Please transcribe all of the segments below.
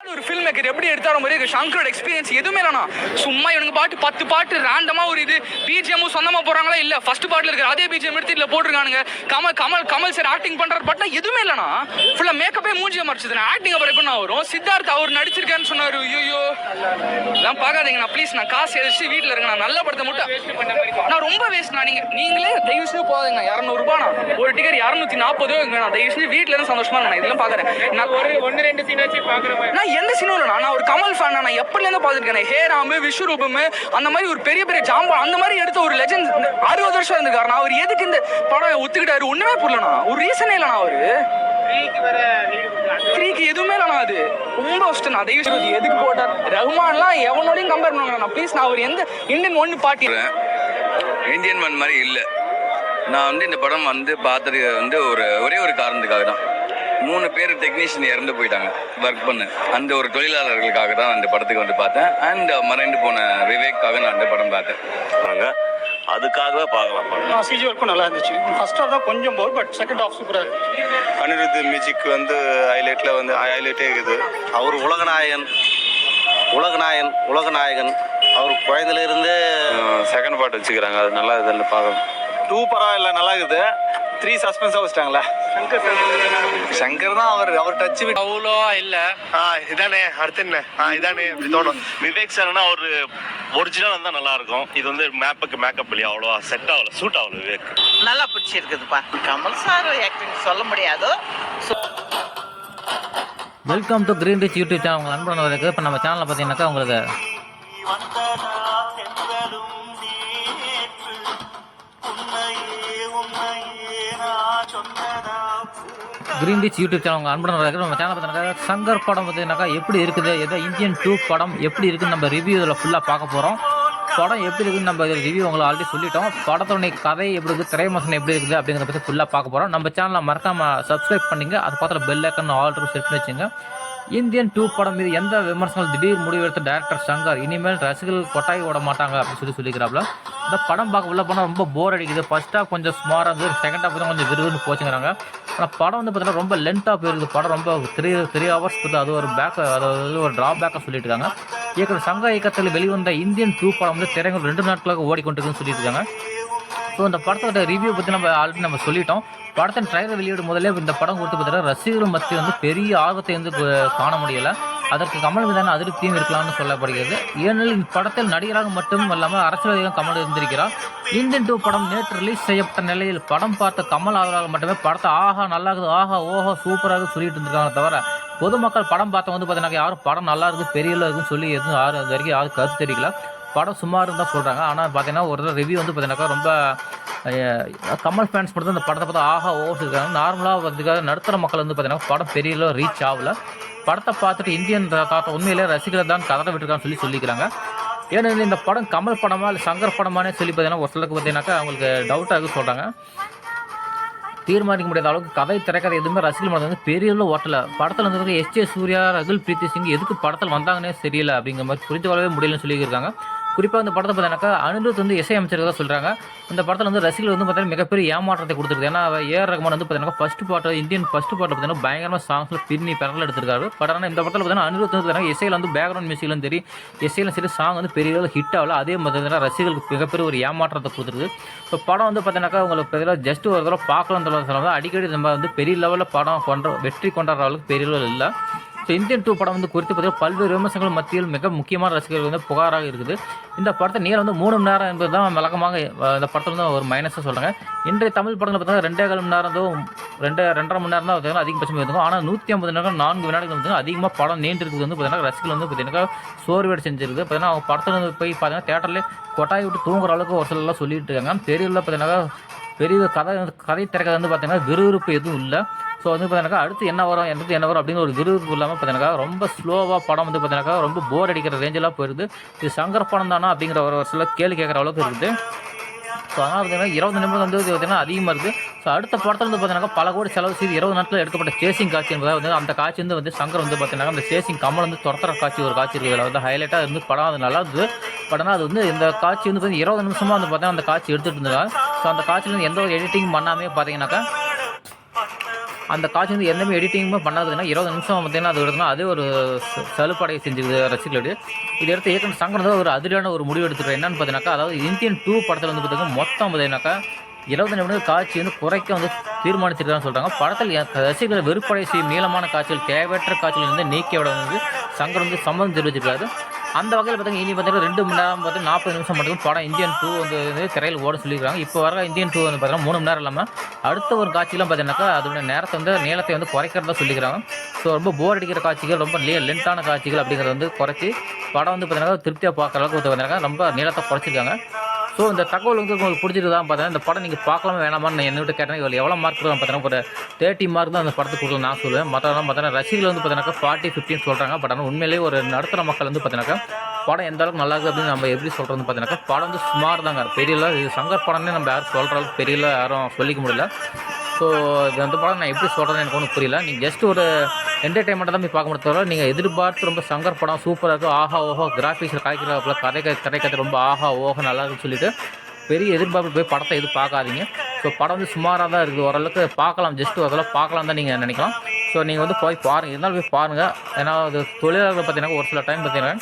ஒரு film maker எப்படி எடுத்தாரோ மாதிரி இருக்கு சங்கரோட எக்ஸ்பீரியன்ஸ் எதுவுமே இல்லைனா சும்மா இவனுக்கு பாட்டு பத்து பாட்டு ரேண்டமா ஒரு இது. பிஜிஎம் சொந்தமா போறாங்களா? இல்ல. ஃபர்ஸ்ட் பாட்டுல இருக்கிற அதே பிஜிஎம் எடுத்து இதுல போட்டிருக்கானுங்க. கமல் கமல் கமல் சார் ஆக்டிங் பண்றாரு. பட்னா எதுவுமே இல்லைனா ஃபுல்லா மேக்கப்பே மூஞ்சிய மறைச்சது ஆக்டிங் அப்புறம் எப்படி வரும்? சித்தார்த் அவர் நடிச்சிருக்காருன்னு சொன்னாரு. ஐயோ எல்லாம் பார்க்காதீங்க நான் ப்ளீஸ் நான் காசு எதிர்த்து வீட்டில் இருக்கேன் நான் நல்ல படத்தை மட்டும். நான் ரொம்ப வேஸ்ட் நான் நீங்க நீங்களே தயவு செய்து போகாதீங்க இரநூறுபாண்ணா ஒரு டிக்கெட் இரநூத்தி நாற்பது நான் தயவு செஞ்சு வீட்டில் இருந்து சந்தோஷமா இருக்கேன் நான் இதெல்லாம் பார்க்குறேன் நான் ஒரு ஒன்னு ரெண்டு மாதிரி. நான் எந்த சினிமாவில் நான் ஒரு கமல் ஃபேன் நான் எப்படிலேருந்து பார்த்துருக்கேன் ஹேராமு விஸ்வரூபம் அந்த மாதிரி ஒரு பெரிய பெரிய ஜாம்பா அந்த மாதிரி எடுத்த ஒரு லெஜண்ட் அறுபது வருஷம் இருந்திருக்காரு நான் அவர் எதுக்கு இந்த படம் ஒத்துக்கிட்டாரு? ஒண்ணுமே புரியலண்ணா. ஒரு ரீசனே இல்லைண்ணா அவரு. த்ரீக்கு எதுவுமே இல்லைண்ணா அது. ரொம்ப கஷ்டம் நான் தயவு எதுக்கு போட்டார்? ரஹ்மான்லாம் எவனோடையும் கம்பேர் பண்ணுவாங்க ப்ளீஸ் நான் அவர் எந்த இந்தியன் ஒன்று பாட்டி இந்தியன் மண் மாதிரி இல்லை. நான் வந்து இந்த படம் வந்து பார்த்தது வந்து ஒரு ஒரே ஒரு காரணத்துக்காக தான் மூணு பேர் டெக்னீஷியன் இறந்து போயிட்டாங்க. ஒர்க் பண்ண. அந்த ஒரு தொழிலாளர்களுக்காக தான் அந்த படத்துக்கு வந்து பார்த்தேன். அண்ட் மறைந்து போன விவேக்காக நான் அந்த படம் பார்த்தேன். அதுக்காகவே பார்க்கலாம் சிஜி ஒர்க்கும் நல்லா இருந்துச்சு. ஃபர்ஸ்ட் ஹாஃப் தான் கொஞ்சம் போர் பட் செகண்ட் ஹாஃப் சூப்பராக இருக்கு. அனிருத் மியூசிக் வந்து ஹைலைட்டில் வந்து ஹைலைட்டே இருக்குது. அவர் உலகநாயகன் உலகநாயகன் உலகநாயகன் அவர் குழந்தையிலிருந்தே செகண்ட் பார்ட் வச்சுக்கிறாங்க. அது நல்லா இதில் பார்க்கலாம். டூ பரவாயில்ல நல்லா இருக்குது. த்ரீ சஸ்பென்ஸாக வச்சிட்டாங்களே. சங்கர் தான் அவர் அவர் டச் விட்டு அவ்வளோ இல்லை. ஆ இதானே அடுத்து என்ன? ஆ இதானே இப்படி தோணும். விவேக் சார்னா ஒரு ஒரிஜினல் வந்தால் நல்லா இருக்கும். இது வந்து மேப்புக்கு மேக்கப் இல்லையா? அவ்வளோ செட் ஆகல சூட் ஆகல விவேக். நல்லா பிடிச்சிருக்குதுப்பா. கமல் சார் ஆக்டிங் சொல்ல முடியாது. Welcome to green rich YouTube channel உங்கள் அன்புடன் இப்போ நம்ம சேனலில் பார்த்தீங்கன்னாக்கா உங்களுக்கு கிரீன் பீச் யூடியூப் சேனல் உங்கள் அன்புடன் நம்ம சேனல் பார்த்தீங்கன்னாக்கா சங்கர் படம் பார்த்தீங்கன்னாக்கா எப்படி இருக்குது ஏதோ இந்தியன் டூ படம் எப்படி இருக்குதுன்னு நம்ம ரிவ்யூ இதில் ஃபுல்லாக பார்க்க போகிறோம் படம் எப்படி இருக்குன்னு நம்ம ரிவ்யூ உங்களை ஆல்ரெடி சொல்லிட்டோம். படத்துடைய கதை எப்படி இருக்குது திரைமசனம் எப்படி இருக்குது அப்படிங்கிறத பற்றி ஃபுல்லாக பார்க்க போகிறோம் நம்ம சேனலை மறக்காமல் சப்ஸ்கிரைப் பண்ணிங்க. அது பார்த்துட்டு பெல் ஐக்கன் ஆல்ரெடி செட் பண்ணி வச்சுங்க. இந்தியன் டூ படம் மீது எந்த விமர்சனங்கள் திடீர் முடிவெடுத்த டேரக்டர் சங்கர்? இனிமேல் ரசிகர்கள் கொட்டாய் விட மாட்டாங்க அப்படின்னு சொல்லி சொல்லிக்கிறாப்ல. இந்த படம் பார்க்க உள்ள போனால் ரொம்ப போர் அடிக்குது. ஃபர்ஸ்ட் ஹாஃப் கொஞ்சம் ஸ்மாராக இருந்தது. செகண்ட் ஹாஃப் தான் கொஞ்சம் விறுவிறுன்னு போச்சுங்கிறாங்க. ஆனால் படம் வந்து பார்த்தீங்கன்னா ரொம்ப லென்த்தாக போயிருக்குது. படம் ரொம்ப த்ரீ த்ரீ ஹவர்ஸ் அது ஒரு பேக் அதாவது ஒரு ட்ராபேக்காக சொல்லிட்டு இருக்காங்க. இயக்குனர் சங்க இயக்கத்தில் வெளிவந்த இந்தியன் டூ படம் வந்து திரைகள் ரெண்டு நாட்களாக ஓடிக்கொண்டிருக்குன்னு சொல்லியிருக்காங்க. ஸோ இந்த படத்தோட ரிவ்யூ பற்றி நம்ம ஆல்ரெடி நம்ம சொல்லிட்டோம். படத்தின் ட்ரைலர் வெளியிடும் முதலே இந்த படம் கொடுத்து பார்த்தீங்கன்னா ரசிகர்கள் மத்தியில் வந்து பெரிய ஆர்வத்தை வந்து காண முடியல. அதற்கு கமல் மீதான அதிருப்தியும் இருக்கலாம்னு சொல்லப்படுகிறது. ஏனெனில் இந்த படத்தில் நடிகராக மட்டும் இல்லாமல் அரசியல்வாதிகளும் கமல் இருந்திருக்கிறார். இந்தியன் டூ படம் நேற்று ரிலீஸ் செய்யப்பட்ட நிலையில் படம் பார்த்த கமல் ஆதரவாக மட்டுமே படத்தை ஆஹா நல்லா இருக்குது ஆஹா ஓஹோ சூப்பராக சொல்லிட்டு இருந்திருக்காங்க தவிர பொதுமக்கள் படம் பார்த்த வந்து பார்த்தீங்கன்னா யாரும் படம் நல்லா இருக்குது பெரிய இருக்குன்னு சொல்லி எதுவும் யாரும் இது வரைக்கும் யாரும் கருத்து தெரிவிக்கல. படம் சுமார் தான் சொல்கிறாங்க ஆனால் பார்த்தீங்கன்னா ஒரு ரிவ்யூ வந்து பார்த்தீங்கன்னாக்கா ரொம்ப கமல் ஃபேன்ஸ் மட்டும் அந்த படத்தை பார்த்தா ஆஹா ஓவர் இருக்காங்க நார்மலாக வந்துக்காக நடுத்தர மக்கள் வந்து பார்த்தீங்கன்னா படம் பெரிய அளவு ரீச் ஆகல. படத்தை பார்த்துட்டு இந்தியன் தாத்தா உண்மையிலே ரசிகர்கள் தான் கதற விட்டுருக்கான்னு சொல்லி சொல்லிக்கிறாங்க. ஏனெனில் இந்த படம் கமல் படமா இல்லை சங்கர் படமானே சொல்லி பார்த்தீங்கன்னா ஒரு சிலருக்கு பார்த்தீங்கன்னாக்கா அவங்களுக்கு டவுட்டாக சொல்கிறாங்க தீர்மானிக்க முடியாத அளவுக்கு கதை திரைக்கதை எதுவுமே ரசிகர்கள் மனதில் வந்து பெரிய அளவில் ஓட்டல. படத்தில் வந்து எஸ் ஜே சூர்யா ரகுல் பிரீத்தி சிங் எதுக்கு படத்தில் வந்தாங்கன்னே தெரியல அப்படிங்கிற மாதிரி புரிந்து கொள்ளவே முடியலன்னு சொல்லியிருக்காங்க. குறிப்பாக இந்த படத்தை பார்த்தீங்கன்னாக்கா அனிருத் வந்து இசையமைச்சிருக்கதா சொல்கிறாங்க இந்த படத்தில் வந்து ரசிகர்கள் வந்து பார்த்தீங்கன்னா மிகப்பெரிய ஏமாற்றத்தை கொடுத்துருக்கு. ஏன்னா ஏஆர் ரகுமான் வந்து பார்த்தீங்கன்னா ஃபஸ்ட் பாட்டு இந்தியன் ஃபஸ்ட் பாட்டு பார்த்தீங்கன்னா பயங்கரமாக சாங்ஸில் பின்னி பெரல் எடுத்திருக்காரு. பட் ஆனால் இந்த படத்தில் பார்த்தீங்கன்னா அனிருத் வந்து பார்த்தீங்கன்னா இசையில் வந்து பேக்ரவுண்ட் மியூசிக்லும் சரி இசையிலும் சரி சாங் வந்து பெரிய அளவில் ஹிட் ஆகல. அதே மாதிரி பார்த்தீங்கன்னா ரசிகர்களுக்கு மிகப்பெரிய ஒரு ஏமாற்றத்தை கொடுத்துருக்கு. இப்போ படம் வந்து பார்த்தீங்கன்னாக்கா உங்களுக்கு பெரிய ஜஸ்ட் ஒரு தடவை பார்க்கலாம் சொல்லுவாங்க அடிக்கடி நம்ம வந்து பெரிய லெவலில் படம் கொண்ட வெற்றி கொண்டாடுற அளவுக்கு பெரிய லெவலில் இல்லை. ஸோ இந்தியன் டூ படம் வந்து குறித்து பார்த்தீங்கன்னா பல்வேறு விமர்சனங்கள் மத்தியில் மிக முக்கியமான ரசிகர்கள் வந்து புகாராக இருக்குது. இந்த படத்தை நேரம் வந்து மூணு மணி நேரம் என்பது தான் விளக்கமாக இந்த படத்தில் வந்து ஒரு மைனஸாக சொல்கிறாங்க இன்றைய தமிழ் படங்கள் பார்த்தீங்கன்னா ரெண்டே கால் மணி நேரம் தான் ரெண்டு ரெண்டரை மணி நேரம் தான் பார்த்தீங்கன்னா அதிகபட்சமாக இருக்கும் ஆனால் நூற்றி ஐம்பது நேரம் நான்கு வினாடிகள் வந்து அதிகமாக படம் நீண்டிருக்குது வந்து பார்த்தீங்கன்னா ரசிகர்கள் வந்து பார்த்தீங்கன்னா சோர்வேடு செஞ்சிருக்கு பார்த்தீங்கன்னா அவங்க படத்தில் வந்து போய் பார்த்தீங்கன்னா தேட்டர்லேயே கொட்டாய் விட்டு தூங்குற அளவுக்கு ஒரு சிலர்லாம் சொல்லிட்டு இருக்காங்க. தெரியல பார்த்தீங்கன்னா பெரிய கதை கதை திறக்கிறது வந்து பார்த்தீங்கன்னா விறுவிறுப்பு எதுவும் இல்லை. வந்து பார்த்தீங்கன்னா அடுத்து என்ன வரும் அடுத்து என்ன வரும் அப்படின்னு ஒரு விறுவிறுப்பு இல்லாமல் பார்த்தீங்கன்னா ரொம்ப ஸ்லோவாக படம் வந்து பார்த்தீங்கன்னா ரொம்ப போர் அடிக்கிற ரேஞ்செல்லாம் போயிருது. இது சங்கர் படம் தானா அப்படிங்கிற ஒரு சில கேள்வி கேட்குற அளவுக்கு இருக்குது. ஸோ அதனால் பார்த்தீங்கன்னா இருபது நிமிடம் வந்து பார்த்தீங்கன்னா அதிகமாக இருக்குது. ஸோ அடுத்த படத்தில் வந்து பார்த்தீங்கன்னா பல கோடி செலவு செய்து இருபது நாட்டில் எடுக்கப்பட்ட சேசிங் காட்சி என்பதாக வந்து அந்த காட்சி வந்து வந்து சங்கர் வந்து பார்த்தீங்கன்னா அந்த சேசிங் கமல் வந்து துரத்துற காட்சி ஒரு காட்சி இருக்குது. அதில் வந்து ஹைலைட்டாக இருந்து படம் அது நல்லா இருந்தது. பட் ஆனால் அது வந்து இந்த காட்சி வந்து பார்த்தீங்கன்னா இருபது நிமிஷமாக வந்து பார்த்தீங்கன்னா அந்த காட்சி எடுத்துகிட்டு இருந்தாங்க ஸோ அந்த காட்சியில் வந்து எந்த ஒரு எடிட்டிங் பண்ணாமே பார்த்தீங்கன்னாக்கா அந்த காட்சி வந்து எந்தமே எடிட்டிங்குமே பண்ணாதுன்னா இருபது நிமிஷம் பார்த்தீங்கன்னா அது வருதுன்னா அதே ஒரு சலுப்படையை சலுப்படைய ரசிகர்களுடைய இது எடுத்து இயக்கம் சங்கர் வந்து ஒரு அதிரியான ஒரு முடிவு எடுத்துருக்காரு என்னன்னு பார்த்தீங்கன்னாக்கா அதாவது இந்தியன் டூ படத்தில் வந்து பார்த்தீங்கன்னா மொத்தம் பார்த்தீங்கன்னாக்கா இருபது நிமிடங்கள் காட்சி வந்து குறைக்க வந்து தீர்மானிச்சிருக்கான்னு சொல்கிறாங்க படத்தில் ரசிகர்கள் ரசிகர்களை வெறுப்படை செய்யும் நீளமான காட்சிகள் தேவையற்ற காட்சிகள் வந்து நீக்கிய விட வந்து சங்கர் வந்து சம்மதம் தெரிவிச்சிருக்காரு. அந்த வகையில் பார்த்தீங்கன்னா இனி பார்த்தீங்கன்னா ரெண்டு மணி நேரம் பார்த்தீங்கன்னா நாற்பது நிமிஷம் மட்டும் படம் இந்தியன் டூ வந்து வந்து திரையில் ஓட சொல்லியிருக்காங்க. இப்போ வர இந்தியன் டூ வந்து பார்த்தீங்கன்னா மூணு மணி நேரம் இல்லாமல் அடுத்த ஒரு காட்சியெலாம் பார்த்தீங்கன்னாக்கா அதோட நேரத்தை வந்து நீளத்தை வந்து குறைக்கிறதா சொல்லிக்கிறாங்க ஸோ ரொம்ப போர் அடிக்கிற காட்சிகள் ரொம்ப லே லென்த்தான காட்சிகள் அப்படிங்கிறத வந்து குறைச்சி படம் வந்து பார்த்தீங்கன்னா திருப்தியாக பார்க்குற அளவுக்கு வந்து பார்த்தீங்கன்னா ரொம்ப நீளத்தை குறைச்சிருக்காங்க. ஸோ இந்த தகவல் வந்து உங்களுக்கு பிடிச்சிருந்தா பார்த்தீங்கன்னா இந்த படம் நீங்கள் பார்க்கலாமே வேணாமான்னு என்ன விட்டு கேட்டேன். இதில் எவ்வளோ மார்க் கொடுக்கலாம் பார்த்தீங்கன்னா ஒரு தேர்ட்டி மார்க் தான் அந்த படத்துக்கு கொடுக்கலாம் நான் சொல்லுவேன். மற்றவங்க பார்த்தீங்கன்னா ரசிகர்கள் வந்து பார்த்தீங்கன்னா ஃபார்ட்டி ஃபிஃப்டின்னு சொல்கிறாங்க பட் ஆனால் உண்மையிலேயே ஒரு நடுத்தர மக்கள் வந்து பார்த்தீங்கன்னா படம் எந்த அளவுக்கு நல்லா இருக்குது அப்படின்னு நம்ம எப்படி சொல்கிறது பார்த்தீங்கன்னா படம் வந்து சுமார் தாங்க. பெரிய இது சங்கர் படம்னே நம்ம யாரும் சொல்கிற அளவுக்கு பெரிய யாரும் சொல்லிக்க முடியல. ஸோ இது அந்த படம் நான் எப்படி சொல்கிறேன்னு எனக்கு ஒன்றும் புரியல. நீங்கள் ஜஸ்ட் ஒரு என்டர்டைன்மெண்ட்டாக தான் போய் பார்க்க முடியாத தவிர நீங்கள் எதிர்பார்த்து ரொம்ப சங்கர் படம் சூப்பராக இருக்கும் ஆஹா ஓஹோ கிராஃபிக்ஸில் காய்க்கிறாப்புல கதை கதை கதை ரொம்ப ஆஹா ஓஹோ நல்லா இருக்குன்னு சொல்லிட்டு பெரிய எதிர்பார்ப்பு போய் படத்தை எதுவும் பார்க்காதீங்க. ஸோ படம் வந்து சுமாராக தான் இருக்குது. ஓரளவுக்கு பார்க்கலாம் ஜஸ்ட் அதெல்லாம் பார்க்கலாம் தான் நீங்கள் நினைக்கலாம். ஸோ நீங்கள் வந்து போய் பாருங்கள் இருந்தாலும் போய் பாருங்கள் ஏன்னா அது தொழிலாளர்கள் பார்த்தீங்கன்னா ஒரு சில டைம் பார்த்தீங்கன்னா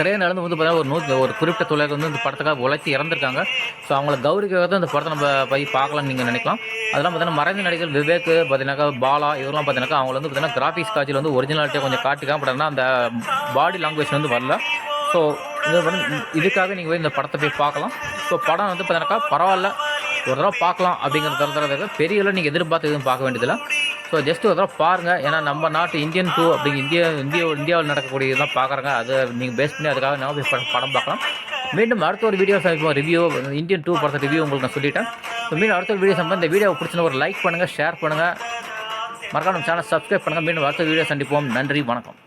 கரையை நடந்து வந்து பார்த்தீங்கன்னா ஒரு நூற்றி ஒரு குறிப்பிட்ட தொழிலாளர் வந்து இந்த படத்துக்காக உழைச்சி இறந்துருக்காங்க. ஸோ அவங்கள கௌரிக்காக தான் இந்த படத்தை நம்ம போய் பார்க்கலாம்னு நீங்கள் நினைக்கலாம். அதெல்லாம் பார்த்தீங்கன்னா மறைந்த நடிகர் விவேக் பார்த்தீங்கன்னாக்கா பாலா இதெல்லாம் பார்த்தீங்கன்னா அவங்க வந்து பார்த்தீங்கன்னா கிராஃபிக்ஸ் காட்சியில் வந்து ஒரிஜினாலிட்டியாக கொஞ்சம் காட்டிக்காம பட் அந்த பாடி லாங்குவேஜ் வந்து வரல. ஸோ இது வந்து இதுக்காக நீங்கள் போய் இந்த படத்தை போய் பார்க்கலாம். ஸோ படம் வந்து பார்த்தீங்கன்னாக்கா பரவாயில்ல. ஒரு தடவை பார்க்கலாம் அப்படிங்கிற தரத்துறதுக்கு பெரிய நீங்கள் எதிர்பார்த்து எதுவும் பார்க்க வேண்டியதில்லை. ஸோ ஜஸ்ட் ஒரு தடவை பாருங்கள் ஏன்னா நம்ம நாட்டு இந்தியன் டூ அப்படிங்க இந்தியா இந்திய இந்தியாவில் நடக்கக்கூடிய இதெல்லாம் பார்க்குறாங்க அதை நீங்கள் பேஸ் பண்ணி அதுக்காக நம்ம போய் படம் பார்க்கலாம். மீண்டும் அடுத்த ஒரு வீடியோ சமைப்போம் ரிவ்யூ இந்தியன் டூ படத்தை ரிவ்யூ உங்களுக்கு நான் சொல்லிட்டேன். ஸோ மீண்டும் அடுத்த ஒரு வீடியோ சம்பந்தம் இந்த வீடியோ பிடிச்சின ஒரு லைக் பண்ணுங்கள் ஷேர் பண்ணுங்கள் மறக்காம சேனல் சப்ஸ்கிரைப் பண்ணுங்கள் மீண்டும் அடுத்த வீடியோ சந்திப்போம். நன்றி வணக்கம்.